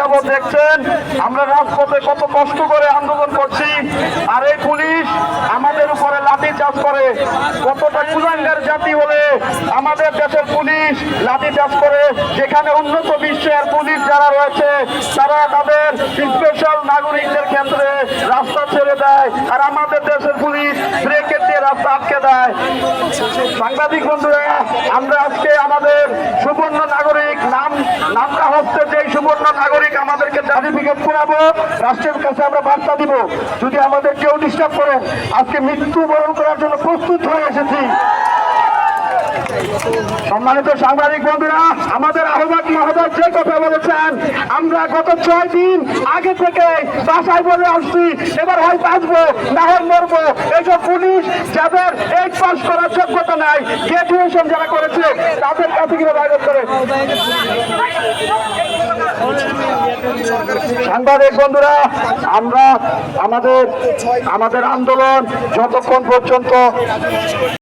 যাবৎ দেখছেন, আমরা রাজপথে কত কষ্ট করে আন্দোলন করছি, আর এই পুলিশ আমাদের উপরে লাঠি চাষ করে। কতটা কুলাঙ্গার জাতি হলে আমাদের দেশের পুলিশ লাঠি চাষ করে, যেখানে উন্নত বিশ্বের পুলিশ যারা রয়েছে, তারা তাদের স্পেশাল নাগরিকদের ক্ষেত্রে রাস্তা ছেড়ে দেয়, আর আমাদের দেশের পুলিশ ব্রেকেট দিয়ে রাস্তা আটকে দেয়। সাংবাদিক বন্ধুরা, আমরা আজকে আমাদের সুবর্ণ নাগরিক নাম, নামটা হচ্ছে নাগরিক আমাদেরকে সার্টিফিকেট করাবো। রাষ্ট্রের কাছে আমরা বার্তা দিব, যদি আমাদের কেউ ডিস্টার্ব করেন, আজকে মৃত্যু বরণ করার জন্য প্রস্তুত হয়ে এসেছি। সম্মানিত সাংবাদিক বন্ধুরা, আমাদের আহ্বায়ক মহোদয় যে কথা বলেছেন, আমরা গত ছয় দিন আগে থেকে বাসায় বলে আসছি, এবার হয় বাঁচবো, না হয় মরবো। এইসব পুলিশ যাদের এইট পাস করার যোগ্যতা নাই গ্রাজুয়েশন যারা করেছে, তাদের কাছে বাইরে করে? সাংবাদিক বন্ধুরা আমরা আমাদের আমাদের আন্দোলন যতক্ষণ পর্যন্ত